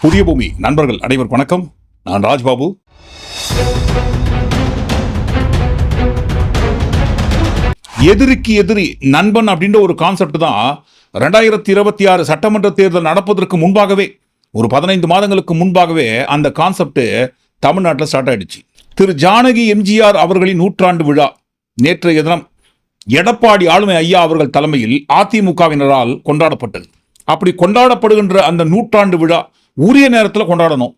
புதிய பூமி நண்பர்கள் அனைவர் வணக்கம். நான் ராஜ்பாபு. எதிரிக்கு எதிரி நண்பன் அப்படின்ற ஒரு கான்செப்ட் தான் ரெண்டாயிரத்தி இருபத்தி ஆறு சட்டமன்ற தேர்தல் நடப்பதற்கு முன்பாகவே ஒரு பதினைந்து மாதங்களுக்கு முன்பாகவே அந்த கான்செப்ட் தமிழ்நாட்டில் ஸ்டார்ட் ஆயிடுச்சு. திரு ஜானகி எம்ஜிஆர் அவர்களின் நூற்றாண்டு விழா நேற்றைய தினம் எடப்பாடி ஆளுமை ஐயா அவர்கள் தலைமையில் அதிமுகவினரால் கொண்டாடப்பட்டது. அப்படி கொண்டாடப்படுகின்ற அந்த நூற்றாண்டு விழா உரிய நேரத்தில் கொண்டாடணும்.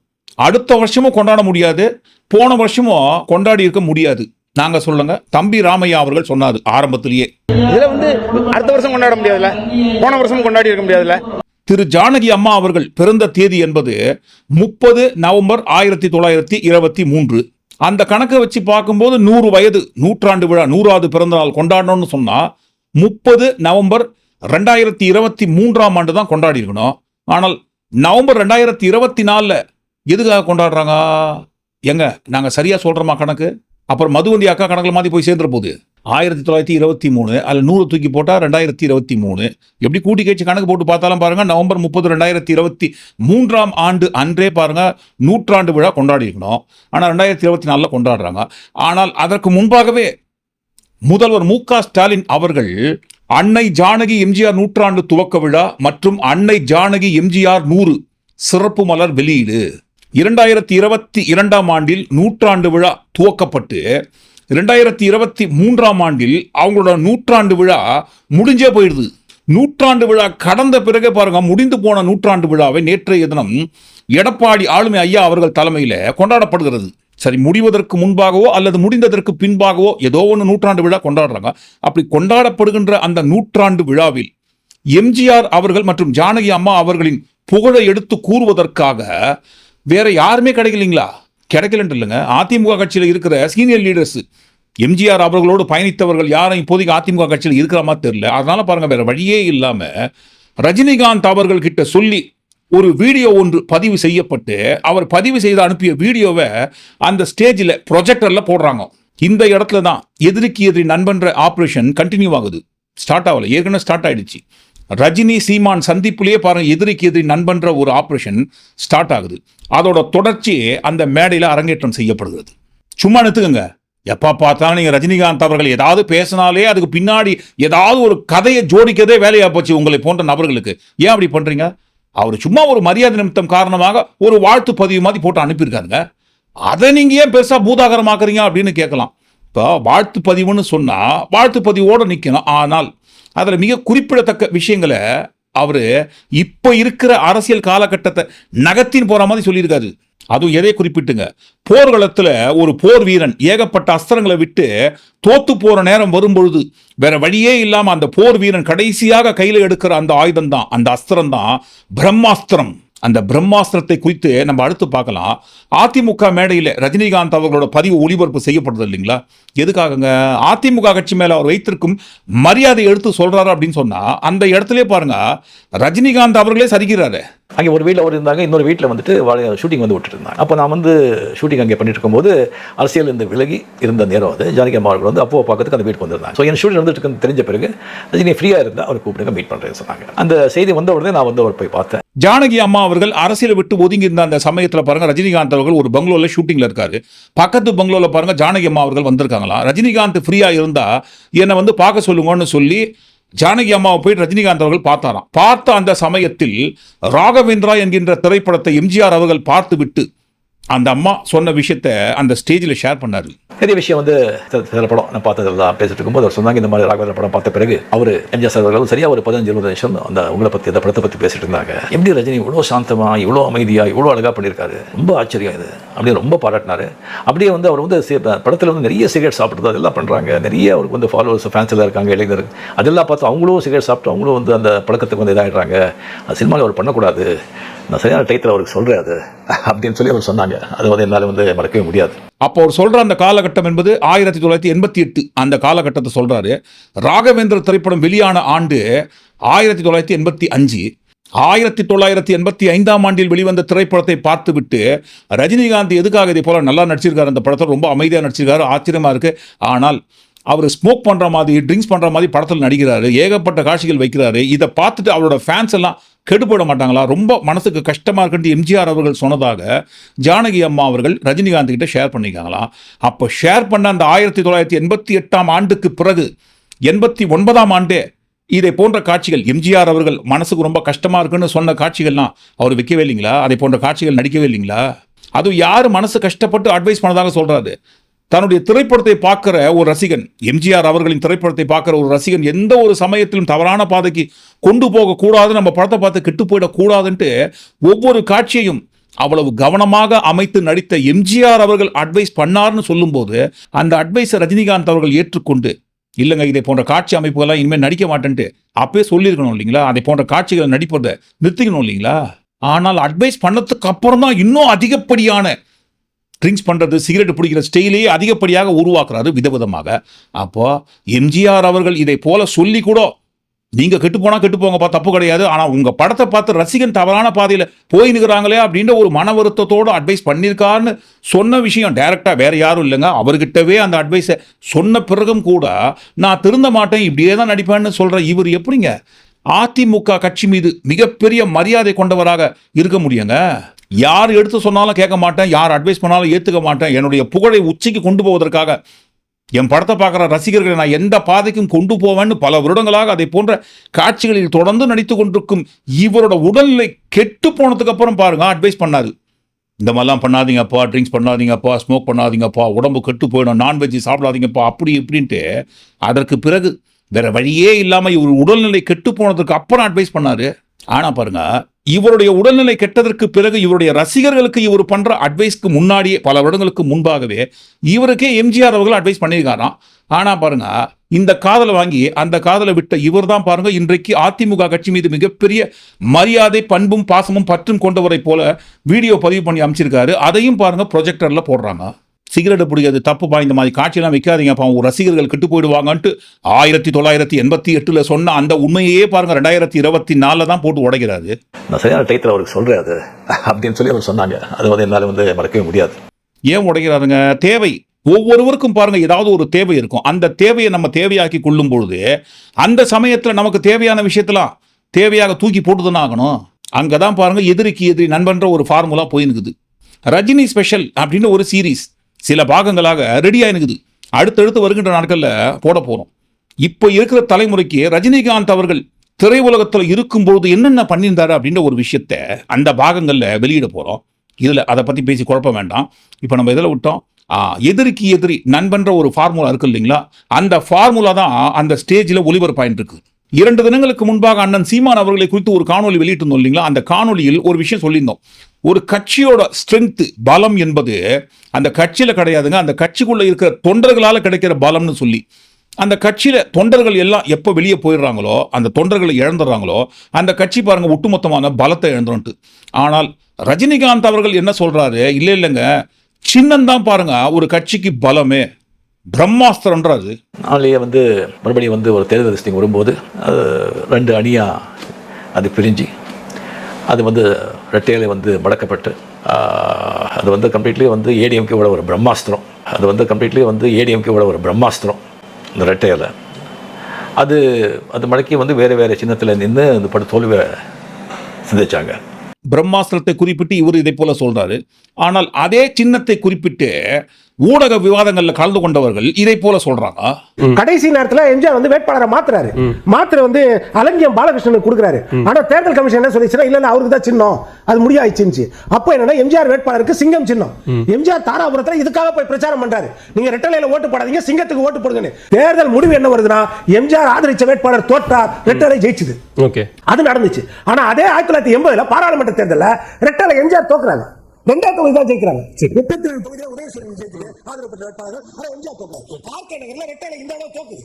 அடுத்த வருஷமும் கொண்டாட முடியாது. போன வருஷமும் கொண்டாடி இருக்க முடியாது. நாங்க சொல்லுங்க தம்பி ராமையா அவர்கள் சொன்னாரு ஆரம்பத்திலேயே. இதுல வந்து அடுத்த வருஷம் கொண்டாட முடியாதுல்ல? போன வருஷம் கொண்டாடி இருக்க முடியாதுல்ல? திரு ஜானகி அம்மா அவர்கள் பிறந்த தேதி என்பது முப்பது நவம்பர் ஆயிரத்தி தொள்ளாயிரத்தி இருபத்தி மூன்று. அந்த கணக்கை வச்சு பார்க்கும்போது நூறு வயது நூற்றாண்டு விழா நூறாவது பிறந்த நாள் கொண்டாடணும்னு சொன்னா முப்பது நவம்பர் ரெண்டாயிரத்தி இருபத்தி மூன்றாம் ஆண்டு தான் கொண்டாடி இருக்கணும். ஆனால் நவம்பர் ரெண்டாயிரத்தி இருபத்தி நாலில் எதுக்காக கொண்டாடுறாங்க? எங்க நாங்கள் சரியாக சொல்கிறோமா கணக்கு? அப்புறம் மதுவந்தி அக்கா கணக்கில் மாதிரி போய் சேர்ந்துற போகுது ஆயிரத்தி தொள்ளாயிரத்தி இருபத்தி மூணு அதில் நூறு தூக்கி போட்டால் ரெண்டாயிரத்தி இருபத்தி மூணு. எப்படி கூட்டி கழிச்சு கணக்கு போட்டு பார்த்தாலும் பாருங்கள் நவம்பர் முப்பது ரெண்டாயிரத்தி இருபத்தி மூன்றாம் ஆண்டு அன்றே பாருங்கள் நூற்றாண்டு விழா கொண்டாடி இருக்கணும் ஆனால் ரெண்டாயிரத்தி இருபத்தி நாலில் கொண்டாடுறாங்க. ஆனால் அதற்கு முன்பாகவே முதல்வர் மு க ஸ்டாலின் அவர்கள் அன்னை ஜானகி எம்ஜிஆர் நூற்றாண்டு துவக்க விழா மற்றும் அன்னை ஜானகி எம்ஜிஆர் நூறு சிறப்பு மலர் வெளியீடு. இரண்டாயிரத்தி இருபத்தி இரண்டாம் ஆண்டில் நூற்றாண்டு விழா துவக்கப்பட்டு இரண்டாயிரத்தி இருபத்தி மூன்றாம் ஆண்டில் அவங்களோட நூற்றாண்டு விழா முடிஞ்சே போயிடுது. நூற்றாண்டு விழா கடந்த பிறகு பாருங்க முடிந்து போன நூற்றாண்டு விழாவை நேற்றைய தினம் எடப்பாடி ஆளுமை ஐயா அவர்கள் தலைமையில் கொண்டாடப்படுகிறது. சரி முடிவதற்கு முன்பாகவோ அல்லது முடிந்ததற்கு பின்பாகவோ ஏதோ ஒன்று நூற்றாண்டு விழா கொண்டாடுறாங்க. அப்படி கொண்டாடப்படுகின்ற அந்த நூற்றாண்டு விழாவில் எம்ஜிஆர் அவர்கள் மற்றும் ஜானகி அம்மா அவர்களின் புகழை எடுத்து கூறுவதற்காக வேற யாருமே கிடைக்கலீங்களா? கிடைக்கலன்ட்டு இல்லைங்க. அதிமுக கட்சியில் இருக்கிற சீனியர் லீடர்ஸ் எம்ஜிஆர் அவர்களோடு பயணித்தவர்கள் யாரும் இப்போதைக்கு அதிமுக கட்சியில் இருக்கிற மாதிரி தெரியல. அதனால பாருங்க வேற வழியே இல்லாமல் ரஜினிகாந்த் அவர்கள் கிட்ட சொல்லி ஒரு வீடியோ ஒன்று பதிவு செய்யப்பட்டு அவர் பதிவு செய்து அனுப்பிய வீடியோவை அந்த ஸ்டேஜில் ப்ரொஜெக்டரில் போடுறாங்க. இந்த இடத்துல தான் எதிரிக்கு எதிரி நண்பன்ற ஆப்ரேஷன் கண்டினியூ ஆகுது. ஸ்டார்ட் ஆகலை. ஏற்கனவே ஸ்டார்ட் ஆயிடுச்சு. ரஜினி சீமான் சந்திப்புலேயே பாருங்க எதிரிக்கு எதிரி நண்பன்ற ஒரு ஆப்ரேஷன் ஸ்டார்ட் ஆகுது. அதோட தொடர்ச்சி அந்த மேடையில் அரங்கேற்றம் செய்யப்படுகிறது. சும்மா நிறுத்துக்கங்க. எப்போ பார்த்தாலும் நீங்கள் ரஜினிகாந்த் அவர்கள் ஏதாவது பேசினாலே அதுக்கு பின்னாடி ஏதாவது ஒரு கதையை ஜோடிக்கதே வேலையாக போச்சு உங்களை போன்ற நபர்களுக்கு. ஏன் அப்படி பண்ணுறீங்க அவர் சும்மா ஒரு மரியாதை நிமித்தம் காரணமாக ஒரு வாழ்த்து பதிவு மாதிரி போட்டு அனுப்பியிருக்காருங்க. அதை நீங்கள் ஏன் பெருசாக பூதாகரமாக்குறீங்க அப்படின்னு கேட்கலாம். இப்போ வாழ்த்து பதிவுன்னு சொன்னால் வாழ்த்து பதிவோடு நிற்கணும் ஆனால் அதில் மிக குறிப்பிடத்தக்க விஷயங்களை அவர் இப்போ இருக்கிற அரசியல் காலகட்டத்தை நகத்தின் போகிற மாதிரி சொல்லியிருக்காரு. அதுவும் எதை குறிப்பிட்டுங்க? போர்க்களத்தில் ஒரு போர் வீரன் ஏகப்பட்ட அஸ்திரங்களை விட்டு தோத்து போகிற நேரம் வரும்பொழுது வேற வழியே இல்லாமல் அந்த போர் வீரன் கடைசியாக கையில் எடுக்கிற அந்த ஆயுதம் தான் அந்த அஸ்திரம் தான் பிரம்மாஸ்திரம். அந்த பிரம்மாஸ்திரத்தை குறித்து நம்ம அடுத்து பார்க்கலாம். அதிமுக மேடையில் ரஜினிகாந்த் அவர்களோட பதிவு ஒளிபரப்பு செய்யப்படுது இல்லைங்களா? எதுக்காகங்க? அதிமுக கட்சி மேலே அவர் வைத்திருக்கும் மரியாதை எடுத்து சொல்கிறாரு அப்படின்னு சொன்னால் அந்த இடத்துல பாருங்க ரஜினிகாந்த் அவர்களே சரிக்கிறாரு அங்கே ஒரு வீட்டில் ஒரு இருந்தாங்க இன்னொரு வீட்டில் வந்துட்டு ஷூட்டிங் வந்து விட்டுட்டு இருந்தாங்க அப்போ நான் வந்து ஷூட்டிங் அங்கே பண்ணிட்டு இருக்கும்போது அரசியல் இருந்து விலகி இருந்த நேரம் அது. ஜானகி அம்மா வந்து அப்போ பார்க்கறதுக்கு அந்த வீட்டுக்கு வந்திருந்தாங்க. ஸோ என் ஷூட்டிங் வந்துட்டு தெரிஞ்ச பிறகு ரஜினி ஃப்ரீயாக இருந்தால் அவர் கூப்பிடுங்க மீட் பண்ணுறேன்னு சொன்னாங்க. அந்த செய்தி வந்த உடனே நான் வந்து அவர் போய் பார்த்தேன். ஜானகி அம்மா அவர்கள் அரசியலை விட்டு ஒதுங்கி இருந்த அந்த சமயத்தில் பாருங்க ரஜினிகாந்த் அவர்கள் ஒரு பங்களூரில் ஷூட்டிங்ல இருக்காரு. பக்கத்து பங்களூரில் பாருங்க ஜானகி அம்மா அவர்கள் வந்திருக்காங்களா? ரஜினிகாந்த் ஃப்ரீயாக இருந்தால் என்னை வந்து பார்க்க சொல்லுங்கன்னு சொல்லி ஜானகி அம்மாவை போய் ரஜினிகாந்த் அவர்கள் பார்த்தாராம். பார்த்த அந்த சமயத்தில் ராகவேந்திரா என்கின்ற திரைப்படத்தை எம்ஜிஆர் அவர்கள் பார்த்துவிட்டு அந்த அம்மா சொன்ன விஷயத்தை அந்த ஸ்டேஜில் ஷேர் பண்ணாரு. நிறைய விஷயம் வந்து சில- படம் நான் பார்த்ததெல்லாம் பேசிட்டு இருக்கும்போது அவர் சொன்னாங்க இந்த மாதிரி ராகவேந்திர படம் பார்த்த பிறகு அவர் எம்ஜிஆர் சார் அவர்கள் சரியாக ஒரு பதினஞ்சு இருபது நிமிஷம் அந்த உங்களை பற்றி அந்த படத்தை பற்றி பேசிட்டு இருந்தாங்க. எப்படி ரஜினி இவ்வளோ சாந்தமா இவ்வளோ அமைதியாக இவ்வளோ அழகாக பண்ணியிருக்காரு. ரொம்ப ஆச்சரியம் இது. அப்படின்னு ரொம்ப பாராட்டினாரு. அப்படியே வந்து அவர் வந்து படத்தில் வந்து நிறைய சிகரெட் சாப்பிட்றது அதெல்லாம் பண்ணுறாங்க நிறைய அவருக்கு வந்து ஃபாலோவர்ஸ் ஃபேன்ஸ் எல்லாம் இருக்காங்க இளைஞர் அதெல்லாம் பார்த்து அவங்களும் சிகரெட் சாப்பிட்டு அவங்களும் வந்து அந்த பழக்கத்துக்கு வந்து இதாகிடுறாங்க அது சினிமாவில் அவர் பண்ணக்கூடாது. நான் சரியான டயத்தில் அவருக்கு சொல்கிறேன் அது. அப்படின்னு சொல்லி அவர் சொன்னாங்க. அது வந்து என்னால் வந்து மறக்கவே முடியாது. அப்போ அவர் சொல்ற அந்த காலகட்டம் என்பது ஆயிரத்தி தொள்ளாயிரத்தி எண்பத்தி எட்டு அந்த காலகட்டத்தை சொல்றாரு. ராகவேந்திர திரைப்படம் வெளியான ஆண்டு ஆயிரத்தி தொள்ளாயிரத்தி எண்பத்தி அஞ்சு. ஆயிரத்தி தொள்ளாயிரத்தி எண்பத்தி ஐந்தாம் ஆண்டில் வெளிவந்த திரைப்படத்தை பார்த்துவிட்டு ரஜினிகாந்த் எதுக்காக இதே போல நல்லா நடிச்சிருக்காரு அந்த படத்தை ரொம்ப அமைதியாக நடிச்சிருக்காரு ஆச்சரியமா இருக்கு. ஆனால் அவர் ஸ்மோக் பண்ற மாதிரி ட்ரிங்க்ஸ் பண்ற மாதிரி படத்தில் நடிக்கிறாரு ஏகப்பட்ட காட்சிகள் வைக்கிறாரு. இதை பார்த்துட்டு அவரோட ஃபேன்ஸ் எல்லாம் கெடுபட மாட்டாங்களா? ரொம்ப மனசுக்கு கஷ்டமா இருக்குன்ட்டு எம்ஜிஆர் அவர்கள் சொன்னதாக ஜானகி அம்மா அவர்கள் ரஜினிகாந்த் கிட்ட ஷேர் பண்ணிக்காங்களாம் அப்போ ஷேர் பண்ண அந்த ஆயிரத்தி தொள்ளாயிரத்தி எண்பத்தி எட்டாம் ஆண்டுக்கு பிறகு எண்பத்தி ஒன்பதாம் ஆண்டே இதை போன்ற காட்சிகள் எம்ஜிஆர் அவர்கள் மனசுக்கு ரொம்ப கஷ்டமா இருக்குன்னு சொன்ன காட்சிகள்லாம் அவர் வைக்கவே இல்லைங்களா? அதை போன்ற காட்சிகள் நடிக்கவே இல்லைங்களா? அதுவும் யார் மனசு கஷ்டப்பட்டு அட்வைஸ் பண்ணதாக சொல்றாரு. தன்னுடைய திரைப்படத்தை பார்க்கிற ஒரு ரசிகன் எம்ஜிஆர் அவர்களின் திரைப்படத்தை பார்க்கிற ஒரு ரசிகன் எந்த ஒரு சமயத்திலும் தவறான பாதைக்கு கொண்டு போகக்கூடாது நம்ம படத்தை பார்த்து கெட்டு போயிடக்கூடாதுன்ட்டு ஒவ்வொரு காட்சியையும் அவ்வளவு கவனமாக அமைத்து நடித்த எம்ஜிஆர் அவர்கள் அட்வைஸ் பண்ணார்னு சொல்லும்போது அந்த அட்வைஸை ரஜினிகாந்த் அவர்கள் ஏற்றுக்கொண்டு இல்லைங்க இதை போன்ற காட்சி அமைப்புகள்லாம் இனிமேல் நடிக்க மாட்டேன்ட்டு அப்பயே சொல்லியிருக்கணும் இல்லைங்களா? அதை போன்ற காட்சிகளை நடிப்பதை நிறுத்திக்கணும் இல்லைங்களா? ஆனால் அட்வைஸ் பண்ணதுக்கு அப்புறம் தான் இன்னும் அதிகப்படியான ட்ரிங்க்ஸ் பண்ணுறது சிகரெட் பிடிக்கிற ஸ்டைலையே அதிகப்படியாக உருவாக்குறாரு விதவிதமாக. அப்போது எம்ஜிஆர் அவர்கள் இதை போல சொல்லி கூட நீங்கள் கெட்டு போனால் கெட்டு போங்கப்பா தப்பு கிடையாது. ஆனால் உங்கள் படத்தை பார்த்து ரசிகன் தவறான பாதையில் போயினுக்கிறாங்களே அப்படின்ற ஒரு மன வருத்தத்தோடு அட்வைஸ் பண்ணியிருக்காருன்னு சொன்ன விஷயம். டைரெக்டாக வேறு யாரும் இல்லைங்க. அவர்கிட்டவே அந்த அட்வைஸை சொன்ன பிறகும் கூட நான் திருந்த மாட்டேன் இப்படியே தான் நடிப்பேன்னு சொல்கிற இவர் எப்படிங்க? அதிமுக கட்சி மீது மிகப்பெரிய மரியாதை கொண்டவராக இருக்க முடியுங்க? யார் எடுத்து சொன்னாலும் கேட்க மாட்டேன் யார் அட்வைஸ் பண்ணாலும் ஏற்றுக்க மாட்டேன். என்னுடைய புகழை உச்சிக்கு கொண்டு போவதற்காக என் படத்தை பார்க்குற ரசிகர்களை நான் எந்த பாதைக்கும் கொண்டு போவேன்னு பல வருடங்களாக அதை போன்ற காட்சிகளில் தொடர்ந்து நடித்து கொண்டிருக்கும் இவரோட உடல்நிலை கெட்டு போனதுக்கு அப்புறம் பாருங்க அட்வைஸ் பண்ணாது இந்த மாதிரிலாம் பண்ணாதீங்கப்பா ட்ரிங்க்ஸ் பண்ணாதீங்கப்பா ஸ்மோக் பண்ணாதீங்கப்பா உடம்பு கெட்டு போயிடும் நான்வெஜ் சாப்பிடாதீங்கப்பா அப்படி இப்படின்ட்டு அதற்கு பிறகு வேற வழியே இல்லாமல் இவர் உடல்நிலை கெட்டு போனதுக்கு அப்புறம் அட்வைஸ் பண்ணாரு. ஆனா பாருங்க இவருடைய உடல்நிலை கெட்டதற்கு பிறகு இவருடைய ரசிகர்களுக்கு இவர் பண்ற அட்வைஸ்க்கு முன்னாடியே பல வருடங்களுக்கு முன்பாகவே இவருக்கே எம்ஜிஆர் அவர்கள் அட்வைஸ் பண்ணியிருக்காராம். ஆனா பாருங்க இந்த காதலை வாங்கி அந்த காதலை விட்ட இவர் தான் பாருங்க இன்றைக்கு அதிமுக கட்சி மீது மிகப்பெரிய மரியாதை பண்பும் பாசமும் பற்றும் கொண்டவரை போல வீடியோ பதிவு பண்ணி அமைச்சிருக்காரு. அதையும் பாருங்க ப்ரொஜெக்டர்ல போடுறாங்க. சிகரெட் பிடிக்கிறது தப்புப்பா இந்த மாதிரி காட்சியெல்லாம் வைக்காதீங்கப்பா உங்க ரசிகர்கள் கெட்டு போயிடுவாங்கன்ட்டு ஆயிரத்தி தொள்ளாயிரத்தி எண்பத்தி எட்டுல சொன்ன அந்த உண்மையே பாருங்க. ரெண்டாயிரத்தி இருபத்தி நாலுல தான் போட்டு உடைக்கிறாரு. நான் சரியான டயத்தில் அவருக்கு சொல்கிறேன் அது. அப்படின்னு சொல்லி அவர் சொன்னாங்க. அது வந்து என்னால் வந்து மறக்கவே முடியாது. ஏன் உடைக்கிறாருங்க? தேவை. ஒவ்வொருவருக்கும் பாருங்க ஏதாவது ஒரு தேவை இருக்கும். அந்த தேவையை நம்ம தேவையாக்கி கொள்ளும் பொழுது அந்த சமயத்துல நமக்கு தேவையான விஷயத்தெல்லாம் தேவையாக தூக்கி போட்டுதானே ஆகணும். அங்கதான் பாருங்க எதிரிக்கு எதிரி நண்பன்ற ஒரு ஃபார்முலா போயிருக்குது ரஜினி ஸ்பெஷல் அப்படின்னு ஒரு சீரீஸ் சில பாகங்களாக ரெடியாக இருக்குது அடுத்தடுத்து வருகின்ற நாட்களில் போட போகிறோம் இப்போ இருக்கிற தலைமுறைக்கு ரஜினிகாந்த் அவர்கள் திரையுலகத்தில் இருக்கும்பொழுது என்னென்ன பண்ணியிருந்தாரு அப்படின்ற ஒரு விஷயத்த அந்த பாகங்களில் வெளியிட போகிறோம் இதில் அதை பற்றி பேசி குழப்ப வேண்டாம். இப்போ நம்ம இதில் விட்டோம்? எதிரிக்கு எதிரி நண்பன்ற ஒரு ஃபார்முலா இருக்கு இல்லைங்களா? அந்த ஃபார்முலா தான் அந்த ஸ்டேஜில் ஒளிபரப்பாயின்னு இருக்கு. இரண்டு தினங்களுக்கு முன்பாக அண்ணன் சீமான் அவர்களை குறித்து ஒரு காணொலி வெளியிட்டிருந்தோம் இல்லைங்களா? அந்த காணொலியில் ஒரு விஷயம் சொல்லியிருந்தோம். ஒரு கட்சியோட ஸ்ட்ரென்த்து பலம் என்பது அந்த கட்சியில் கிடையாதுங்க. அந்த கட்சிக்குள்ளே இருக்கிற தொண்டர்களால் கிடைக்கிற பலம்னு சொல்லி. அந்த கட்சியில் தொண்டர்கள் எல்லாம் எப்போ வெளியே போயிடுறாங்களோ அந்த தொண்டர்களை இழந்துடுறாங்களோ அந்த கட்சி பாருங்கள் ஒட்டுமொத்தமான பலத்தை இழந்துருன்ட்டு. ஆனால் ரஜினிகாந்த் அவர்கள் என்ன சொல்கிறாரு இல்லை இல்லைங்க. சின்னந்தான் பாருங்க ஒரு கட்சிக்கு பலமே. பிரம்மாஸ்திரன்றாரு நாளையே வந்து மறுபடியும் வந்து ஒரு தேர்தல் வரும்போது ரெண்டு அணியாக அது பிரிஞ்சு அது வந்து ரெட்டையில வந்து மடக்கப்பட்டு அது வந்து கம்ப்ளீட்லி வந்து ஏடிஎம்கேவோட ஒரு பிரம்மாஸ்திரம். அது வந்து கம்ப்ளீட்லி வந்து ஏடிஎம்கேவோட ஒரு பிரம்மாஸ்திரம் இந்த ரெட்டையில அது அது மடக்கி வந்து வேறு வேறு சின்னத்தில் நின்று இந்த பட தோல்வியை சிந்திச்சாங்க. பிரம்மாஸ்திரத்தை குறிப்பிட்டு இவர் இதை போல சொல்கிறாரு ஆனால் அதே சின்னத்தை குறிப்பிட்டு ஊடக விவாதங்கள்ல கலந்து கொண்டவர்கள் இதை போல சொல்றாங்க. கடைசி நேரத்துல எம்ஜிஆர் வந்து வேட்பாளரை மாத்துறாரு. மாத்திர வந்து அலங்கியம் பாலகிருஷ்ணனுக்கு கொடுக்குறாரு. ஆனா தேர்தல் கமிஷன் என்ன சொல்லிச்சுன்னா இல்ல அவருக்கு தான் சின்னம். அது முடியாயிடுச்சு அப்போ என்னன்னா எம்ஜிஆர் வேட்பாளருக்கு சிங்கம் சின்னம். எம்ஜிஆர் தாராபுரத்துல இதுக்காக போய் பிரச்சாரம் பண்றாரு. நீங்க ரெட்டலையில ஓட்டு போடாதீங்க சிங்கத்துக்கு ஓட்டு போடுங்கன்னு. தேர்தல் முடிவு என்ன வருதுன்னா எம்ஜிஆர் ஆதரிச்ச வேட்பாளர் தோற்றார் ரெட்டலை ஜெயிச்சுது. ஓகே. அது நடந்துச்சு. ஆனா அதே ஆயிரத்தி தொள்ளாயிரத்தி எண்பதுல பாராளுமன்ற தேர்தல்ல ரெட்டலை எம்ஜிஆர் தோக்குறாங்க. ரெண்டாவது தொகுதி தான் ஜெயிக்கிறாங்க முப்பத்தி ரெண்டு தொகுதியில உதயசூரியன் ஜெயிக்குது ஆதரவு பெற்ற வேட்பாளர் ஆனா எம்ஜிஆர் தோக்குறாங்க பார்க்க நகர்ல ரெட்டலை இந்த அளவு தோக்குது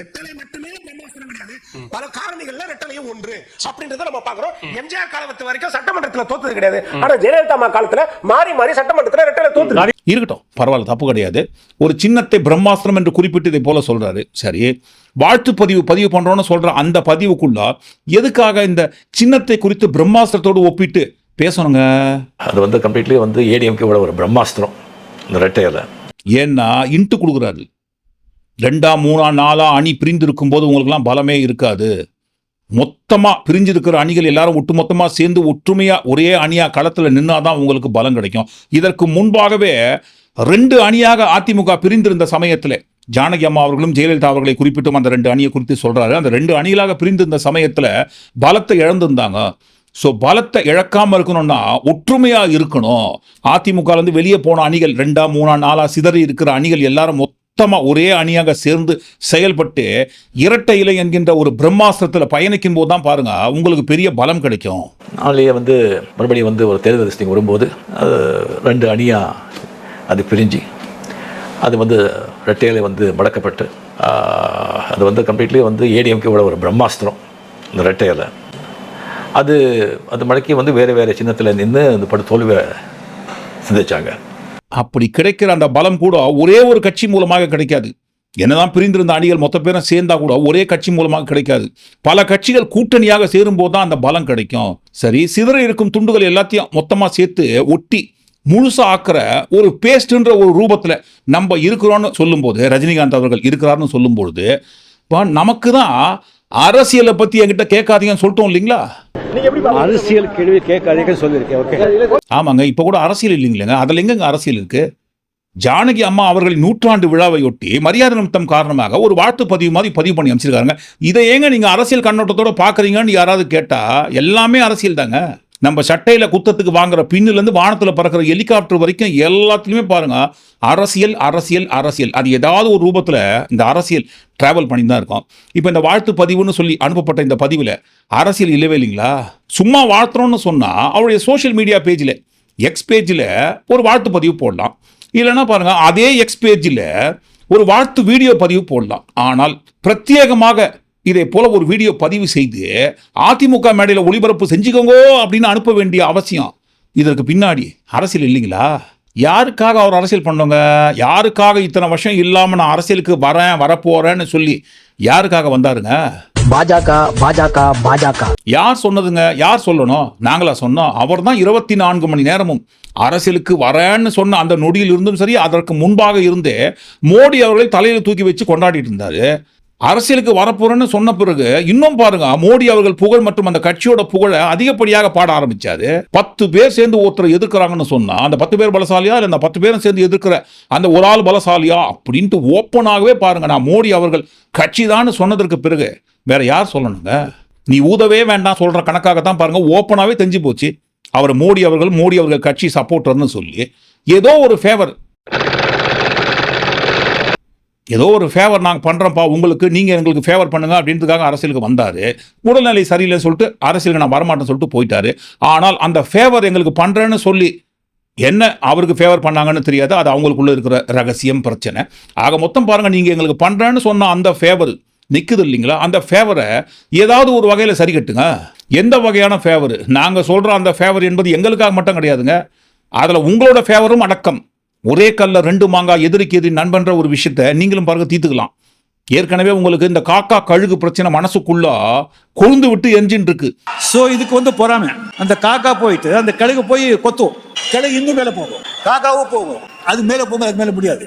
ரெட்டலை மட்டுமே பிரம்மாஸ்திரம் கிடையாது பல காரணிகள்ல ரெட்டலையும் ஒன்று. அப்படின்றத நம்ம பாக்குறோம் எம்ஜிஆர் காலத்து வரைக்கும் சட்டமன்றத்துல தோத்தது கிடையாது. ஆனா ஜெயலலிதா அம்மா காலத்துல மாறி மாறி சட்டமன்றத்துல ரெட்டலை தோத்து இருக்கட்டும். பரவாயில்ல தப்பு கிடையாது. ஒரு சின்னத்தை பிரம்மாஸ்திரம் என்று குறிப்பிட்டு இதை போல சொல்றாரு. சரி. வாழ்த்து பதிவு பதிவு பண்றோம்னு சொல்ற அந்த பதிவுக்குள்ள எதுக்காக இந்த சின்னத்தை குறித்து பிரம்மாஸ்திரத்தோடு ஒப்பிட்டு பேசணுங்க. அது வந்து கம்ப்ளீட்லி வந்து ஏடிஎம்கேவோட ஒரு பிரம்மாஸ்திரம் இந்த ரெட்டையில ஏன்னா இன்ட்டு கொடுக்குறாரு. ரெண்டா மூணா நாலா அணி பிரிந்து இருக்கும்போது உங்களுக்குலாம் பலமே இருக்காது. மொத்தமா பிரிஞ்சிருக்கிற அணிகள் எல்லாரும் ஒட்டுமொத்தமா சேர்ந்து ஒற்றுமையா ஒரே அணியா களத்துல நின்னாதான் உங்களுக்கு பலம் கிடைக்கும். இதற்கு முன்பாகவே ரெண்டு அணியாக அதிமுக பிரிந்திருந்த சமயத்துல ஜானகி அம்மா அவர்களும் ஜெயலலிதா அவர்களை குறிப்பிட்டும் அந்த ரெண்டு அணியை குறித்து சொல்றாரு. அந்த ரெண்டு அணிகளாக பிரிந்திருந்த சமயத்துல பலத்தை இழந்திருந்தாங்க. ஸோ பலத்தை இழக்காமல் இருக்கணும்னா ஒற்றுமையாக இருக்கணும். அதிமுகலேருந்து வெளியே போன அணிகள் ரெண்டா மூணா நாலா சிதறி இருக்கிற அணிகள் எல்லாரும் மொத்தமாக ஒரே அணியாக சேர்ந்து செயல்பட்டு இரட்டை இலை என்கின்ற ஒரு பிரம்மாஸ்திரத்தில் பயணிக்கும் போது தான் பாருங்க உங்களுக்கு பெரிய பலம் கிடைக்கும். நாளையே வந்து மறுபடியும் வந்து ஒரு தேர்தல் லிஸ்டிங் வரும்போது அது ரெண்டு அணியாக அது பிரிஞ்சு அது வந்து ரெட்டையில வந்து மடக்கப்பட்டு அது வந்து கம்ப்ளீட்லி வந்து ஏடிஎம்கேவோட ஒரு பிரம்மாஸ்திரம் இந்த ரெட்டையில அது அது மடக்கி வந்து வேறு வேறு சின்னத்தில் நின்று அந்த படு தோல்வியை சிந்திச்சாங்க. அப்படி கிடைக்கிற அந்த பலம் கூட ஒரே ஒரு கட்சி மூலமாக கிடைக்காது. என்னதான் பிரிந்திருந்த அணிகள் மொத்த பேரும் சேர்ந்தா கூட ஒரே கட்சி மூலமாக கிடைக்காது. பல கட்சிகள் கூட்டணியாக சேரும்போது தான் அந்த பலம் கிடைக்கும். சரி சிதற இருக்கும் துண்டுகள் எல்லாத்தையும் மொத்தமாக சேர்த்து ஒட்டி முழுசாக ஆக்கிற ஒரு பேஸ்ட்ன்ற ஒரு ரூபத்தில் நம்ம இருக்கிறோம்னு சொல்லும்போது ரஜினிகாந்த் அவர்கள் இருக்கிறாருன்னு சொல்லும்பொழுது இப்போ நமக்கு தான் அரசியலை பத்தி என்கிட்ட கேட்காதீங்கன்னு சொல்லிட்டோம் இல்லைங்களா? அரசியல் கேள்வி கேட்காதீங்கன்னு சொல்லியிருக்கேன் ஓகே ஆமாங்க இப்போ கூட அரசியல் இல்லைங்களேங்க. அதில் எங்கங்க அரசியல் இருக்கு? ஜானகி அம்மா அவர்களின் நூற்றாண்டு விழாவையொட்டி மரியாதை நிமித்தம் காரணமாக ஒரு வாழ்த்து பதிவு மாதிரி பதிவு பண்ணி அமைச்சிருக்காங்க இதை ஏங்க நீங்க அரசியல் கண்ணோட்டத்தோட பாக்குறீங்கன்னு யாராவது கேட்டா எல்லாமே அரசியல் தாங்க. நம்ம சட்டையில் குத்தத்துக்கு வாங்குற பின்னிலேருந்து வானத்தில் பறக்கிற ஹெலிகாப்டர் வரைக்கும் எல்லாத்துலேயுமே பாருங்கள் அரசியல் அரசியல் அரசியல். அது ஏதாவது ஒரு ரூபத்தில் இந்த அரசியல் ட்ராவல் பண்ணி தான் இருக்கும். இப்போ இந்த வாழ்த்து பதிவுன்னு சொல்லி அனுப்பப்பட்ட இந்த பதிவில் அரசியல் இல்லவே இல்லைங்களா? சும்மா வாழ்த்துறோம்னு சொன்னால் அவருடைய சோஷியல் மீடியா பேஜில் எக்ஸ் பேஜில் ஒரு வாழ்த்து பதிவு போடலாம். இல்லைன்னா பாருங்கள் அதே எக்ஸ் பேஜில் ஒரு வாழ்த்து வீடியோ பதிவு போடலாம். ஆனால் பிரத்யேகமாக இதை போல ஒரு வீடியோ பதிவு செய்து அதிமுக மேடையில் ஒளிபரப்பு செஞ்சுக்கோங்க அப்படின்னு அனுப்ப வேண்டிய அவசியம். இதற்கு பின்னாடி அரசியல் இல்லைங்களா? யாருக்காக அவர் அரசியல் பண்ணவங்க யாருக்காக இத்தனை வருஷம் இல்லாமல் நான் அரசியலுக்கு வரேன் வரப்போறேன்னு சொல்லி யாருக்காக வந்தாருங்க? பாஜக பாஜக பாஜக. யார் சொன்னதுங்க? யார் சொல்லணும்? நாங்களா சொன்னோம். அவர் தான் இருபத்தி நான்கு மணி நேரமும் அரசியலுக்கு வரேன்னு சொன்ன அந்த நொடியில் இருந்தும் சரி அதற்கு முன்பாக இருந்தே மோடி அவர்களை தலையில் தூக்கி வச்சு கொண்டாடிட்டு இருந்தாரு. அரசியலுக்கு வரப்போறேன்னு சொன்ன பிறகு இன்னும் பாருங்க மோடி அவர்கள் புகழ் மற்றும் அந்த கட்சியோட புகழை அதிகப்படியாக பாட ஆரம்பிச்சாரு. பத்து பேர் சேர்ந்து ஒருத்தர் எதிர்க்கிறாங்கன்னு சொன்னா அந்த பத்து பேர் பலசாலியா? இல்லை அந்த பத்து பேரும் சேர்ந்து எதிர்க்கிற அந்த ஒரு ஆள் பலசாலியா? அப்படின்ட்டு ஓப்பனாகவே பாருங்க நான் மோடி அவர்கள் கட்சி சொன்னதற்கு பிறகு வேற யார் சொல்லணுங்க? நீ ஊதவே வேண்டாம் சொல்ற கணக்காகத்தான் பாருங்க ஓப்பனாகவே தெரிஞ்சு போச்சு. அவர் மோடி அவர்கள் மோடி அவர்கள் கட்சி சப்போர்ட்டர்னு சொல்லி ஏதோ ஒரு ஃபேவர் ஏதோ ஒரு ஃபேவர் நாங்கள் பண்ணுறோம்ப்பா உங்களுக்கு நீங்கள் எங்களுக்கு ஃபேவர் பண்ணுங்க அப்படின்றதுக்காக அரசியலுக்கு வந்தார். உடல்நிலை சரியில்லைன்னு சொல்லிட்டு அரசியலுக்கு நான் வரமாட்டேன்னு சொல்லிட்டு போயிட்டாரு. ஆனால் அந்த ஃபேவர் எங்களுக்கு பண்ணுறேன்னு சொல்லி என்ன அவருக்கு ஃபேவர் பண்ணாங்கன்னு தெரியாது. அது அவங்களுக்குள்ளே இருக்கிற ரகசியம் பிரச்சனை. ஆக மொத்தம் பாருங்கள் நீங்கள் எங்களுக்கு பண்ணுறேன்னு சொன்ன அந்த ஃபேவர் நிற்குது இல்லைங்களா? அந்த ஃபேவரை ஏதாவது ஒரு வகையில் சரி கட்டுங்க. எந்த வகையான ஃபேவர் நாங்கள் சொல்கிற அந்த ஃபேவர் என்பது எங்களுக்காக மட்டும் கிடையாதுங்க. அதில் உங்களோட ஃபேவரும் அடக்கம். ஒரே கல்ல ரெண்டு மாங்காய் எதிரிக்கு எதிரி நண்பன்ற ஒரு விஷயத்த நீங்களும் பாருங்க தீர்த்துக்கலாம். ஏற்கனவே உங்களுக்கு இந்த காக்கா கழுகு பிரச்சனை மனசுக்குள்ள கொழுந்து விட்டு எஞ்சின் இருக்கு. சோ இதுக்கு வந்து பொறாமை. அந்த காக்கா போயிட்டு அந்த கழுகு போய் கொத்தும். கழுகு இன்னும் மேல போகும். காக்காவும் போகும். அது மேல போகும் அது மேல முடியாது.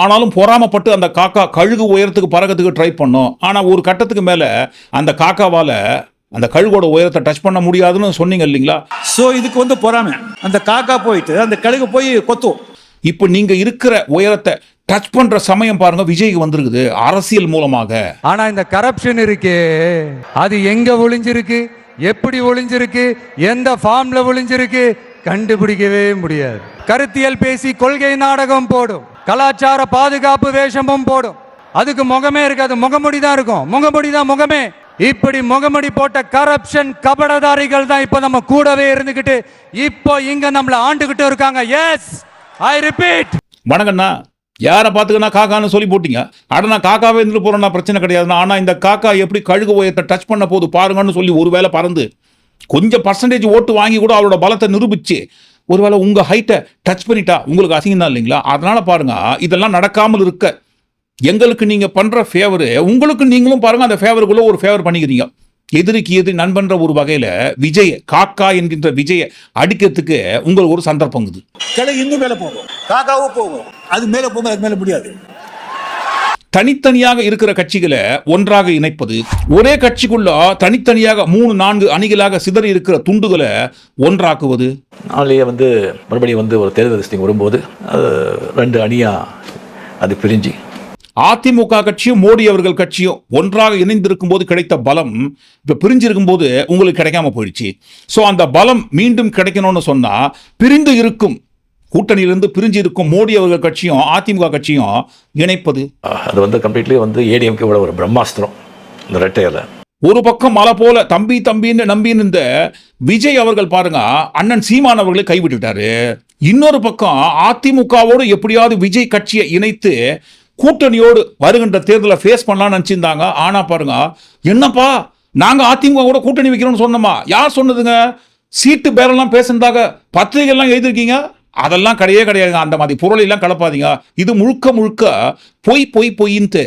ஆனாலும் பொறாமப்பட்டு அந்த காக்கா கழுகு உயரத்துக்கு பறக்கிறதுக்கு ட்ரை பண்ணும். ஆனால் ஒரு கட்டத்துக்கு மேலே அந்த காக்காவால் அந்த கழுகோட உயரத்தை டச் பண்ண முடியாதுன்னு சொன்னீங்க இல்லைங்களா? சோ இதுக்கு வந்து பொறாமை. அந்த காக்கா போயிட்டு அந்த கழுகு போய் கொத்தும். இப்போ நீங்கள் இருக்கிற உயரத்தை டச் பண்ணுற சமயம் பாருங்க விஜய்க்கு வந்திருக்குது அரசியல் மூலமாக. ஆனா இந்த கரப்ஷன் இருக்கே. அது எங்க ஒளிஞ்சிருக்கு? எப்படி ஒளிஞ்சிருக்கு? எந்த ஃபார்ம்ல ஒளிஞ்சிருக்கு? கண்டுபிடிக்கவே முடியாது. கருத்தியல் பேசி கொள்கை நாடகம் போடும். கலாச்சார பாதுகாப்பு வேஷமும் போடும். அதுக்கு முகமே இருக்காது. முகமுடி தான் இருக்கும். முகமுடி தான் முகமே. இப்படி முகமடி போட்ட கரப்ஷன் கபடதாரிகள் தான் இப்போ நம்ம கூடவே இருந்துகிட்டு இப்போ இங்க நம்மள ஆண்டுகிட்டு இருக்காங்க. எஸ் ஐ ரிப்பீட் வணக்கண்ணா. யாரை பார்த்துக்கண்ணா காக்கான்னு சொல்லி போட்டீங்க? அட நான் காக்காவே இருந்துட்டு போறேன்னா பிரச்சனை கிடையாதுண்ணா. ஆனால் இந்த காக்கா எப்படி கழுகு உயரத்தை டச் பண்ண போது பாருங்கன்னு சொல்லி ஒரு வேளை பறந்து கொஞ்சம் பர்சன்டேஜ் ஓட்டு வாங்கி கூட அவரோட பலத்தை நிரூபிச்சு ஒருவேளை உங்கள் ஹைட்டை டச் பண்ணிட்டா உங்களுக்கு அசிங்கம் தான் இல்லைங்களா? அதனால் பாருங்க இதெல்லாம் நடக்காமல் இருக்க எங்களுக்கு நீங்க பண்ற ஃபேவரு உங்களுக்கு நீங்களும் பாருங்க அந்த ஃபேவருக்குள்ள ஒரு ஃபேவர் பண்ணிக்கிறீங்க. எதிரிக்கு எதிரி நண்பன்ற ஒரு வகையில விஜய காக்கா என்கின்ற விஜய அடிக்கிறதுக்கு உங்களுக்கு ஒரு சந்தர்ப்பங்குது கழுகு இன்னும் மேல போகும். காக்காவும் போகும். அது மேல போகும் அது மேல முடியாது. தனித்தனியாக இருக்கிற கட்சிகளை ஒன்றாக இணைப்பது ஒரே கட்சிக்குள்ள தனித்தனியாக மூணு நான்கு அணிகளாக சிதறி இருக்கிற துண்டுகளை ஒன்றாக்குவது. நாளையே வந்து மறுபடியும் வந்து ஒரு தேர்தல் வரும்போது அது ரெண்டு அணியாக அது பிரிஞ்சு அதிமுக கட்சியும் மோடி அவர்கள் கட்சியும் ஒன்றாக இணைந்திருக்கும் போது கிடைத்த பலம் இப்ப பிரிஞ்சிருக்கும் போது உங்களுக்கு கிடைக்காம போயிடுச்சு. ஸோ அந்த பலம் மீண்டும் கிடைக்கணும்னு சொன்னா பிரிந்து இருக்கும். கூட்டணியிலிருந்து பிரிஞ்சு இருக்கும் மோடி அவர்கள் கட்சியும் அதிமுக கட்சியும் இணைப்பது. அது வந்து கம்ப்ளீட்லி வந்து ஏடிஎம்கேவோட ஒரு பிரம்மாஸ்திரம். இந்த ரெட்டையில ஒரு பக்கம் மலை போல தம்பி தம்பின்னு நம்பின்னு இந்த விஜய் அவர்கள் பாருங்க அண்ணன் சீமான் அவர்களை கைவிட்டுட்டாரு. இன்னொரு பக்கம் அதிமுகவோடு எப்படியாவது விஜய் கட்சியை இணைத்து கூட்டணியோடு வருகின்ற தேர்தலை ஃபேஸ் பண்ணலாம்னு நினச்சிருந்தாங்க. ஆனால் பாருங்க என்னப்பா நாங்கள் அதிமுக கூட கூட்டணி வைக்கிறோம்னு சொன்னோமா? யார் சொன்னதுங்க? சீட்டு பேரெல்லாம் பேசுனதாக பத்திரிகைலாம் எழுதிருக்கீங்க அதெல்லாம் கிடையவே கிடையாதுங்க. அந்த மாதிரி பொருளெல்லாம் கலப்பாதீங்க. இது முழுக்க முழுக்க பொய் பொய் பொய்ன்ட்டு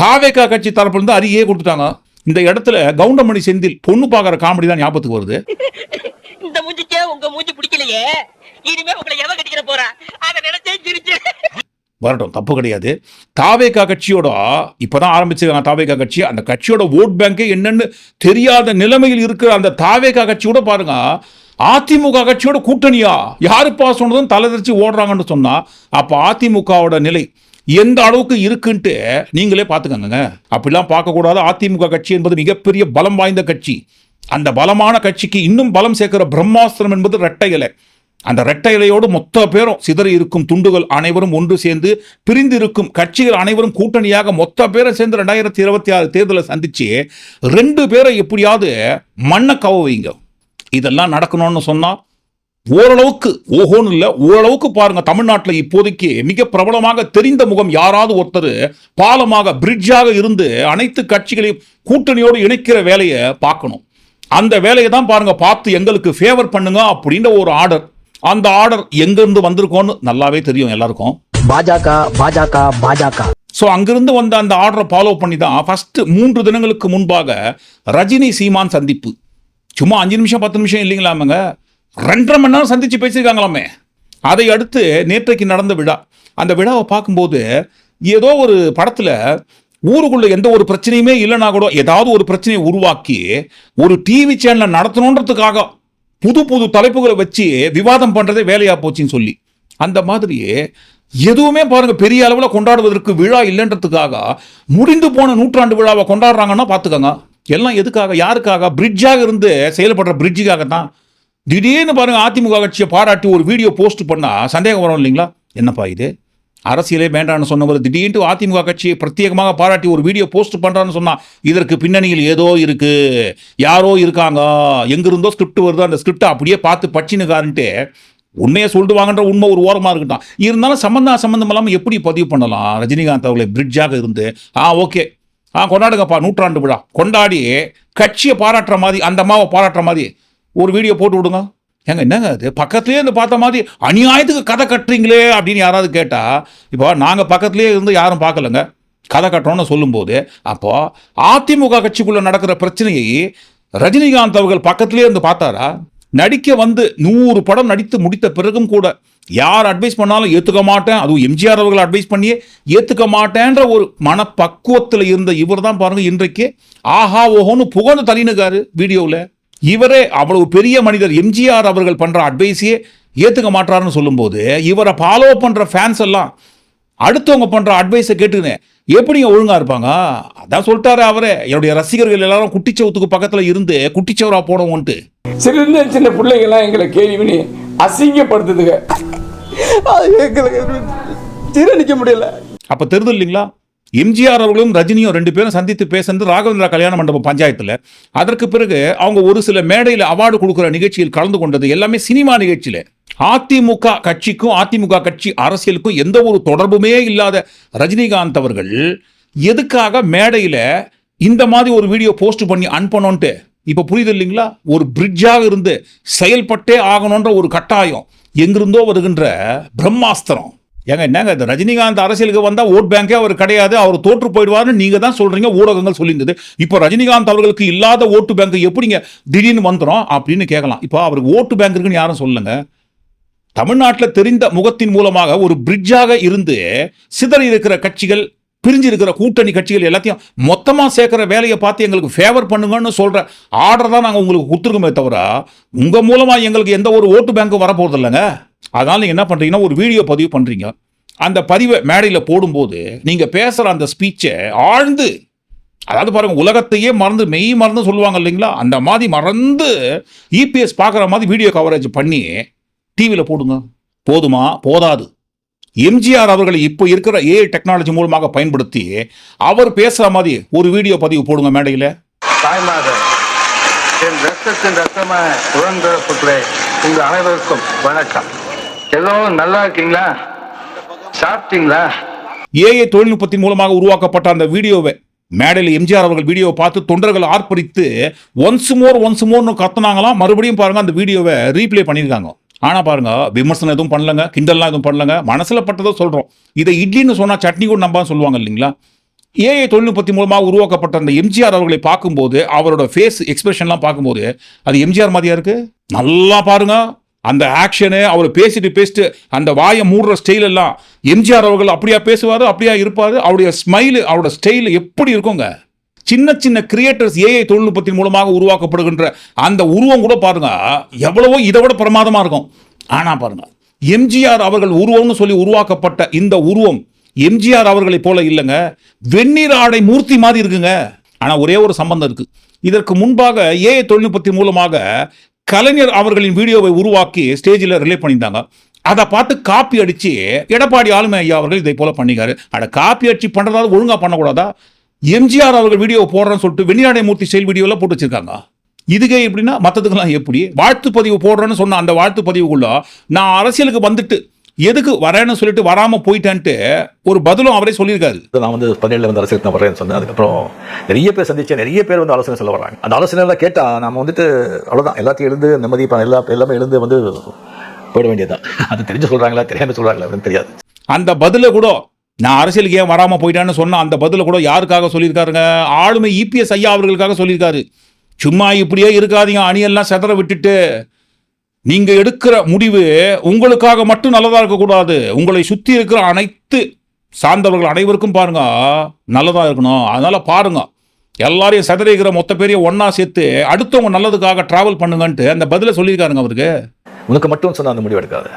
காவேக்கா கட்சி தரப்புலேருந்து அறியே கொடுத்துட்டாங்க. இந்த இடத்துல கவுண்டமணி செந்தில் பொண்ணு பார்க்குற காமெடி தான் ஞாபகத்துக்கு வருது. இந்த மூஞ்சிக்கே உங்க மூஞ்சி பிடிக்கலையே. இனிமே உங்களை எவன் கட்டிக்கிற போறா? அதை நினைச்சே சிரிச்சு வரட்டும் தப்பு கிடையாது. தாவேகா கட்சியோட இப்போ தான் ஆரம்பிச்சிருக்காங்க தாவேகா கட்சி அந்த கட்சியோட ஓட் பேங்கே என்னன்னு தெரியாத நிலைமையில் இருக்கிற அந்த தாவேகா கட்சியோட பாருங்க அதிமுக கட்சியோட கூட்டணியா? யாருப்பா சொன்னதும் தலைதறிச்சு ஓடுறாங்கன்னு சொன்னால் அப்போ அதிமுகவோட நிலை எந்த அளவுக்கு இருக்குன்ட்டு நீங்களே பார்த்துக்கங்க. அப்படிலாம் பார்க்கக்கூடாது. அதிமுக கட்சி என்பது மிகப்பெரிய பலம் வாய்ந்த கட்சி. அந்த பலமான கட்சிக்கு இன்னும் பலம் சேர்க்கிற பிரம்மாஸ்திரம் என்பது ரெட்டை இலை. அந்த ரெட்டை இலையோடு மொத்த பேரும் சிதறி இருக்கும் துண்டுகள் அனைவரும் ஒன்று சேர்ந்து பிரிந்து இருக்கும் கட்சிகள் அனைவரும் கூட்டணியாக மொத்த பேரை சேர்ந்து ரெண்டாயிரத்தி இருபத்தி ஆறு தேர்தலை சந்திச்சு ரெண்டு பேரை எப்படியாவது மண்ணை வைங்க. இதெல்லாம் நடக்கணும்னு சொன்னால் ஓரளவுக்கு ஓஹோன்னு இல்லை ஓரளவுக்கு பாருங்க தமிழ்நாட்டில் இப்போதைக்கு மிக பிரபலமாக தெரிந்த முகம் யாராவது ஒருத்தர் பாலமாக பிரிட்ஜாக இருந்து அனைத்து கட்சிகளையும் கூட்டணியோடு இணைக்கிற வேலையை பார்க்கணும். அந்த வேலையை தான் பாருங்க பார்த்து எங்களுக்கு ஃபேவர் பண்ணுங்க அப்படின்ற ஒரு ஆர்டர் அந்த ஆர்டர் எங்கிருந்து வந்திருக்கோன்னு நல்லாவே தெரியும் எல்லாருக்கும். பாஜக பாஜக பாஜக. ஸோ அங்கிருந்து வந்த அந்த ஆர்டரை ஃபாலோ பண்ணி தான் ஃபர்ஸ்ட் மூன்று தினங்களுக்கு முன்பாக ரஜினி சீமான் சந்திப்பு. சும்மா அஞ்சு நிமிஷம் பத்து நிமிஷம் இல்லைங்களாமங்க ரெண்டரை மணி நேரம் சந்திச்சு பேசியிருக்காங்களாமே. அதை அடுத்து நேற்றைக்கு நடந்த விழா. அந்த விழாவை பார்க்கும்போது ஏதோ ஒரு படத்தில் ஊருக்குள்ள எந்த ஒரு பிரச்சனையுமே இல்லைனா கூட ஏதாவது ஒரு பிரச்சனையை உருவாக்கி ஒரு டிவி சேனலை நடத்தணுன்றதுக்காக புது புது தலைப்புகளை வச்சு விவாதம் பண்ணுறதே வேலையாக போச்சுன்னு சொல்லி. அந்த மாதிரி எதுவுமே பாருங்கள் பெரிய அளவில் கொண்டாடுவதற்கு விழா இல்லைன்றதுக்காக முடிந்து போன நூற்றாண்டு விழாவை கொண்டாடுறாங்கன்னா பார்த்துக்கோங்க. எல்லாம் எதுக்காக யாருக்காக? பிரிட்ஜாக இருந்து செயல்படுற பிரிட்ஜுக்காக தான் திடீர்னு பாருங்கள் அதிமுக கட்சியை பாராட்டி ஒரு வீடியோ போஸ்ட் பண்ணால் சந்தேகம் வரும் இல்லைங்களா? என்னப்பா இது? அரசியலே வேண்டாம்னு சொன்னவர் திடீர்னு அதிமுக கட்சியை பிரத்யேகமாக பாராட்டி ஒரு வீடியோ போஸ்ட் பண்ணுறான்னு சொன்னால் இதற்கு பின்னணியில் ஏதோ இருக்குது யாரோ இருக்காங்க. எங்கிருந்தோ ஸ்கிரிப்ட் வருதோ அந்த ஸ்கிரிப்டை அப்படியே பார்த்து பச்சினுக்காருன்ட்டு உண்மையை சொல்லிட்டு வாங்கன்ற உண்மை ஒரு ஓரமாக இருக்கட்டும். இருந்தாலும் சம்பந்தம் சம்மந்தம் இல்லாமல் எப்படி பதிவு பண்ணலாம்? ரஜினிகாந்த் அவர்களை பிரிட்ஜாக இருந்து ஆ ஓகே. ஆ கொண்டாடுங்கப்பா நூற்றாண்டு விழா. கொண்டாடி கட்சியை பாராட்டுற மாதிரி அந்த அம்மாவை பாராட்டுற மாதிரி ஒரு வீடியோ போட்டு விடுங்க. ஏங்க என்னங்க அது? பக்கத்துலேயே இருந்து பார்த்த மாதிரி அநியாயத்துக்கு கதை கட்டுறீங்களே அப்படின்னு யாராவது கேட்டால் இப்போ நாங்கள் பக்கத்துலேயே இருந்து யாரும் பார்க்கலங்க. கதை கட்டுறோம்னு சொல்லும்போது அப்போது அதிமுக கட்சிக்குள்ளே நடக்கிற பிரச்சனையை ரஜினிகாந்த் அவர்கள் பக்கத்துலேயே இருந்து பார்த்தாரா? நடிக்க வந்து நூறு படம் நடித்து முடித்த பிறகும் கூட யார் அட்வைஸ் பண்ணாலும் ஏற்றுக்க மாட்டேன். அதுவும் எம்ஜிஆர் அவர்கள் அட்வைஸ் பண்ணியே ஏற்றுக்க மாட்டேன்ற ஒரு மனப்பக்குவத்தில் இருந்த இவர் தான் பாருங்கள் இன்றைக்கு ஆஹா ஓஹோன்னு புகழ்ந்து தள்ளினுக்காரு வீடியோவில். இவரே அவ்வளவு பெரிய மனிதர். எம்ஜிஆர் அவர்கள் பண்ற அட்வைஸையே ஏத்துக்க மாட்டாருன்னு சொல்லும்போது இவரை ஃபாலோ பண்ற ஃபேன்ஸ் எல்லாம் அடுத்தவங்க பண்ற அட்வைஸை கேட்டுக்கினேன் எப்படிங்க ஒழுங்கா இருப்பாங்க? அதான் சொல்லிட்டாரு அவரே. என்னுடைய ரசிகர்கள் எல்லாரும் குட்டிச்சவத்துக்கு பக்கத்துல இருந்து குட்டிச்சவரா போனவன்ட்டு சின்ன சின்ன பிள்ளைங்கெல்லாம் எங்களை கேள்வி பண்ணி அசிங்கப்படுத்துதுங்க. அது எங்களுக்கு ஜீரணிக்க முடியல. அப்ப தெரியுது இல்லைங்களா? எம்ஜிஆர் அவர்களும் ரஜினியும் ரெண்டு பேரும் சந்தித்து பேசுனது ராகவேந்திரா கல்யாண மண்டபம் பஞ்சாயத்தில். அதற்கு பிறகு அவங்க ஒரு சில மேடையில் அவார்டு கொடுக்குற நிகழ்ச்சியில் கலந்து கொண்டது எல்லாமே சினிமா நிகழ்ச்சியில். அதிமுக கட்சிக்கும் அதிமுக கட்சி அரசியலுக்கும் எந்த ஒரு தொடர்புமே இல்லாத ரஜினிகாந்த் அவர்கள் எதுக்காக மேடையில் இந்த மாதிரி ஒரு வீடியோ போஸ்ட் பண்ணி அனுப்பணும்ட்டு இப்போ புரியுது இல்லைங்களா? ஒரு பிரிட்ஜாக இருந்து செயல்பட்டே ஆகணுன்ற ஒரு கட்டாயம் எங்கிருந்தோ வருகின்ற பிரம்மாஸ்திரம். ஏங்க என்னங்க இந்த ரஜினிகாந்த் அரசியலுக்கு வந்தால் ஓட் பேங்கே அவர் கிடையாது. அவர் தோற்று போயிடுவார்னு நீங்கள் தான் சொல்கிறீங்க ஊடகங்கள் சொல்லியிருந்தது. இப்போ ரஜினிகாந்த் அவர்களுக்கு இல்லாத ஓட்டு பேங்க் எப்படிங்க திடீர்னு வந்துடும் அப்படின்னு கேட்கலாம். இப்போ அவருக்கு ஓட்டு பேங்க் இருக்குன்னு யாரும் சொல்லுங்க தமிழ்நாட்டில் தெரிந்த முகத்தின் மூலமாக ஒரு பிரிட்ஜாக இருந்து சிதறி இருக்கிற கட்சிகள் பிரிஞ்சு இருக்கிற கூட்டணி கட்சிகள் எல்லாத்தையும் மொத்தமாக சேர்க்குற வேலையை பார்த்து எங்களுக்கு ஃபேவர் பண்ணுங்கன்னு சொல்கிற ஆர்டர் தான் நாங்கள் உங்களுக்கு கொடுத்துருக்கோமே தவிர உங்கள் மூலமாக எங்களுக்கு எந்த ஒரு ஓட்டு பேங்க்கும் வரப்போகிறது இல்லைங்க அதனால் நீங்கள் என்ன பண்ணுறீங்கன்னா ஒரு வீடியோ பதிவு பண்ணுறீங்க அந்த பதிவை மேடையில் போடும்போது நீங்கள் பேசுகிற அந்த ஸ்பீச்சை ஆழ்ந்து அதாவது பாருங்கள் உலகத்தையே மறந்து மெய் மறந்து சொல்லுவாங்க இல்லைங்களா? அந்த மாதிரி மறந்து இபிஎஸ் பார்க்குற மாதிரி வீடியோ கவரேஜ் பண்ணி டிவியில் போடுங்க. போதுமா? போதாது. எம்ஜிஆர் அவர்களை இப்போ இருக்கிற ஏஐ டெக்னாலஜி மூலமாக பயன்படுத்தி அவர் பேசுகிற மாதிரி ஒரு வீடியோ பதிவு போடுங்க மேடையில். என் ரத்தத்தின் ரத்தமான உடன்பிறப்புகளே அனைவருக்கும் வணக்கம். ஏதோ நல்லா இருக்கீங்களா? சாப்பிட்டீங்களா? ஏஐ தொழில்நுட்பத்தின் மூலமாக உருவாக்கப்பட்ட அந்த வீடியோவை மேடையில் எம்ஜிஆர் அவர்கள் வீடியோவை பார்த்து தொண்டர்கள் ஆர்ப்பரித்து ஒன்ஸ் மோர் ஒன்ஸ் மோர்னு கத்துனாங்களாம் மறுபடியும் பாருங்க அந்த வீடியோவை ரீப்ளே பண்ணியிருக்காங்க. ஆனால் பாருங்க விமர்சனம் எதுவும் பண்ணலங்க கிண்டல்லாம் எதுவும் பண்ணலங்க. மனசில் பட்டதை சொல்கிறோம் இதை இட்லின்னு சொன்னால் சட்னி கூட நம்பான்னு சொல்லுவாங்க இல்லைங்களா? ஏஐ தொழில்நுட்பத்தின் மூலமாக உருவாக்கப்பட்ட அந்த எம்ஜிஆர் அவர்களை பார்க்கும்போது அவரோட ஃபேஸ் எக்ஸ்பிரஷன்லாம் பார்க்கும்போது அது எம்ஜிஆர் மாதிரியா இருக்கு? நல்லா பாருங்க. அந்த ஆக்ஷனு அவர் பேசிட்டு பேசிட்டு அந்த வாயை மூடுற ஸ்டைல் எல்லாம் எம்ஜிஆர் அவர்கள் அப்படியா பேசுவார் அப்படியா இருப்பார் அவருடைய ஸ்மைலு அவரோட ஸ்டைல் எப்படி இருக்குங்க? சின்ன சின்ன கிரியேட்டர்ஸ் ஏஐ தொழில்நுட்பத்தின் மூலமாக உருவாக்கப்படுகின்ற அந்த உருவம் கூட பாருங்க எவ்வளவோ இதை விட பிரமாதமாக இருக்கும். ஆனால் பாருங்க எம்ஜிஆர் அவர்கள் உருவம்னு சொல்லி உருவாக்கப்பட்ட இந்த உருவம் எம்ஜிஆர் அவர்களை போல இல்லைங்க. வெந்நீர் ஆடை மூர்த்தி மாதிரி இருக்குங்க. ஆனால் ஒரே ஒரு சம்பந்தம் இருக்குது இதற்கு முன்பாக ஏஐ தொழில்நுட்பத்தின் மூலமாக கலைஞர் அவர்களின் வீடியோவை உருவாக்கி ஸ்டேஜில் ரிலே பண்ணியிருந்தாங்க. அதை பார்த்து காப்பி அடித்து எடப்பாடி ஆளுமை ஐயா அவர்கள் இதை போல் பண்ணிக்காரு அட காப்பி அடிச்சு பண்ணுறதாவது ஒழுங்காக பண்ணக்கூடாதா? எம்ஜிஆர் அவர்கள் வீடியோ போடுறேன்னு சொல்லிட்டு வெண்ணியாடை மூர்த்தி செயல் வீடியோலாம் போட்டு வச்சிருக்காங்க. இதுக்கே எப்படின்னா மற்றதுக்கெல்லாம் எப்படி? வாழ்த்து பதிவு போடுறேன்னு சொன்ன அந்த வாழ்த்து பதிவுக்குள்ள நான் அரசியலுக்கு வந்துட்டு எதுக்கு வரேன்னு சொல்லிட்டு வராம போயிட்டேன்ட்டு ஒரு பதிலும் அவரே சொல்லியிருக்காரு. நான் வந்து பதினேழுல வந்து அரசியலுக்கு நான் வரேன்னு சொன்னேன். அதுக்கப்புறம் நிறைய பேர் சந்திச்சேன். நிறைய பேர் வந்து ஆலோசனை சொல்ல வராங்க அந்த ஆலோசனை எல்லாம் கேட்டால் நம்ம வந்துட்டு அவ்வளோதான் எல்லாத்தையும் எழுந்து நிம்மதி எல்லா எல்லாமே எழுந்து வந்து போயிட வேண்டியதுதான். அது தெரிஞ்சு சொல்கிறாங்களா தெரியாமல் சொல்கிறாங்களா அப்படின்னு தெரியாது. அந்த பதில கூட நான் அரசியலுக்கு ஏன் வராம போயிட்டான்னு சொன்ன அந்த பதில கூட யாருக்காக சொல்லியிருக்காருங்க? ஆளுமை இபிஎஸ் ஐயா அவர்களுக்காக சொல்லியிருக்காரு. சும்மா இப்படியே இருக்காதீங்க அணியெல்லாம் செதற விட்டுட்டு நீங்க எடுக்கிற முடிவு உங்களுக்காக மட்டும் நல்லதா இருக்கக்கூடாது. உங்களை சுத்தி இருக்கிற அனைத்து சார்ந்தவர்கள் அனைவருக்கும் பாருங்க நல்லதா இருக்கணும். அதனால பாருங்க எல்லாரையும் செதறிக்கிற மொத்த பேரையும் ஒண்ணா சேர்த்து அடுத்தவங்க நல்லதுக்காக டிராவல் பண்ணுங்கன்ட்டு அந்த பதில சொல்லியிருக்காருங்க அவருக்கு. உனக்கு மட்டும் சொன்ன அந்த முடிவு எடுக்காது.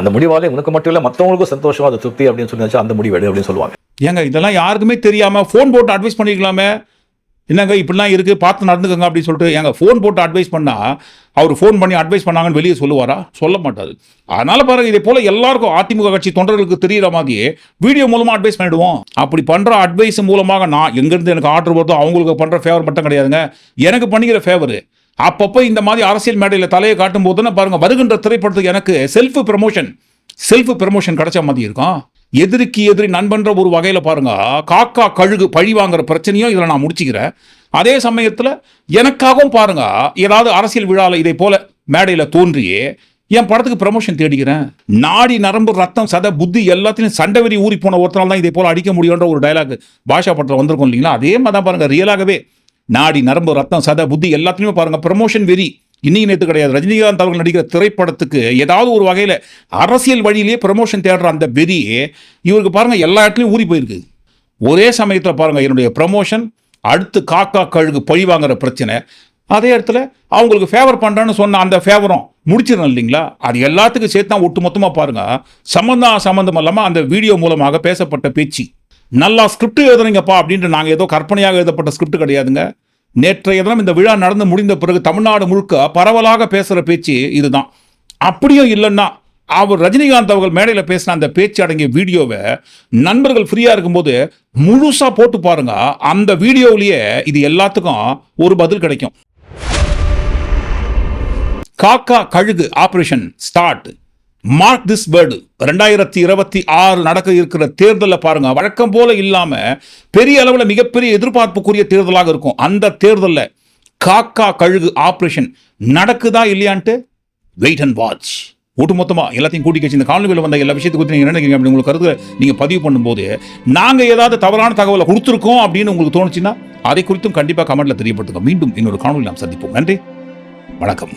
அந்த முடிவாலே உனக்கு மட்டும் இல்லை மற்றவங்களுக்கும் சந்தோஷம் அது திருப்தி அப்படின்னு சொல்லி அந்த முடிவு எடு அப்படின்னு சொல்லுவாங்க. ஏங்க இதெல்லாம் யாருக்குமே தெரியாம ஃபோன் போட்டு அட்வைஸ் பண்ணிக்கலாமே என்னங்க இப்படிலாம் இருக்குது பார்த்து நடந்துக்கங்க அப்படின்னு சொல்லிட்டு எங்கள் ஃபோன் போட்டு அட்வைஸ் பண்ணால் அவர் ஃபோன் பண்ணி அட்வைஸ் பண்ணாங்கன்னு வெளியே சொல்லுவாரா? சொல்ல மாட்டாரு. அதனால் பாருங்க இதே போல் எல்லாருக்கும் அதிமுக கட்சி தொண்டர்களுக்கு தெரிகிற மாதிரி வீடியோ மூலமாக அட்வைஸ் பண்ணிடுவோம். அப்படி பண்ணுற அட்வைஸ் மூலமாக நான் எங்கேருந்து எனக்கு ஆர்டர் வருதோ அவங்களுக்கு பண்ணுற ஃபேவர் மட்டும் கிடையாதுங்க. எனக்கு பண்ணிக்கிற ஃபேவரு அப்பப்போ இந்த மாதிரி அரசியல் மேடையில் தலையை காட்டும் போதுன்னு பாருங்கள் வருகின்ற திரைப்படத்துக்கு எனக்கு செல்ஃப் ப்ரமோஷன் செல்ஃப் ப்ரமோஷன் கிடைச்ச மாதிரி இருக்கும் எதிரிக்கு எதிரி நண்பன்ற ஒரு வகையில் பாருங்க. காக்கா கழுகு பழி வாங்குற பிரச்சனையும் இதில் நான் முடிச்சுக்கிறேன். அதே சமயத்தில் எனக்காகவும் பாருங்க. ஏதாவது அரசியல் விழாவில் இதை போல மேடையில் தோன்றி என் படத்துக்கு ப்ரமோஷன் தேடிக்கிறேன். நாடி நரம்பு ரத்தம் சத புத்தி எல்லாத்தையும் சண்டை வெறி ஊறி போன ஒருத்தனால் தான் இதே போல் அடிக்க முடியுன்ற ஒரு டைலாக் பாஷா படத்தில் வந்திருக்கும் இல்லைங்களா? அதே மாதிரி தான் பாருங்கள் ரியலாகவே நாடி நரம்பு ரத்தம் சத புத்தி எல்லாத்துலேயுமே பாருங்கள் ப்ரமோஷன் வெறி இன்னைக்கு நேற்று கிடையாது. ரஜினிகாந்த் அவர்கள் நடிக்கிற திரைப்படத்துக்கு ஏதாவது ஒரு வகையில் அரசியல் வழியிலேயே ப்ரமோஷன் தேடுற அந்த வெறியே இவருக்கு பாருங்கள் எல்லா இடத்துலையும் ஊறி போயிருக்கு. ஒரே சமயத்தில் பாருங்க என்னுடைய ப்ரமோஷன் அடுத்து காக்கா கழுகு பழி வாங்குற பிரச்சனை. அதே இடத்துல அவங்களுக்கு ஃபேவர் பண்ணுறேன்னு சொன்ன அந்த ஃபேவரும் முடிச்சிடணும் இல்லைங்களா? அது எல்லாத்துக்கும் சேர்த்து தான் ஒட்டு மொத்தமாக பாருங்கள் சம்மந்தம் சம்மந்தம் இல்லாமல் அந்த வீடியோ மூலமாக பேசப்பட்ட பேச்சு. நல்லா ஸ்கிரிப்ட் எழுதுறீங்கப்பா அப்படின்ட்டு நாங்கள் ஏதோ கற்பனையாக எழுதப்பட்ட ஸ்கிரிப்ட் கிடையாதுங்க. நேற்றைய தினம் இந்த விழா நடந்து முடிந்த பிறகு தமிழ்நாடு முழுக்க பரவலாக பேசுகிற பேச்சு இதுதான். அப்படியும் இல்லைன்னா அவர் ரஜினிகாந்த் அவர்கள் மேடையில் பேசின அந்த பேச்சு அடங்கிய வீடியோவை நண்பர்கள் ஃப்ரீயாக இருக்கும்போது முழுசாக போட்டு பாருங்க. அந்த வீடியோவிலேயே இது எல்லாத்துக்கும் ஒரு பதில் கிடைக்கும். காக்கா கழுகு operation start mark this word ரெண்டாயிரத்தி இருபத்தி ஆறு நடக்க இருக்கிற தேர்தலில் பாருங்க வழக்கம் போல இல்லாமல் பெரிய அளவில் மிகப்பெரிய எதிர்பார்ப்புக்குரிய தேர்தலாக இருக்கும். அந்த தேர்தலில் காக்கா கழுகு ஆப்ரேஷன் நடக்குதா இல்லையான்ட்டு? வெயிட் அண்ட் வாட்ச் ஒட்டுமொத்தமாக எல்லாத்தையும் கூட்டி கட்சி இந்த காணொலியில் வந்த எல்லா விஷயத்தை குறித்து நீங்க என்ன நினைக்கிறீங்க அப்படின்னு உங்களுக்கு கருத்து நீங்கள் பதிவு பண்ணும்போது நாங்கள் ஏதாவது தவறான தகவலை கொடுத்துருக்கோம் அப்படின்னு உங்களுக்கு தோணுச்சுன்னா அதை குறித்தும் கண்டிப்பாக கமெண்ட்டில் தெரியப்படுத்துங்க. மீண்டும் இன்னொரு காணொலி நாம் சந்திப்போம். நன்றி. வணக்கம்.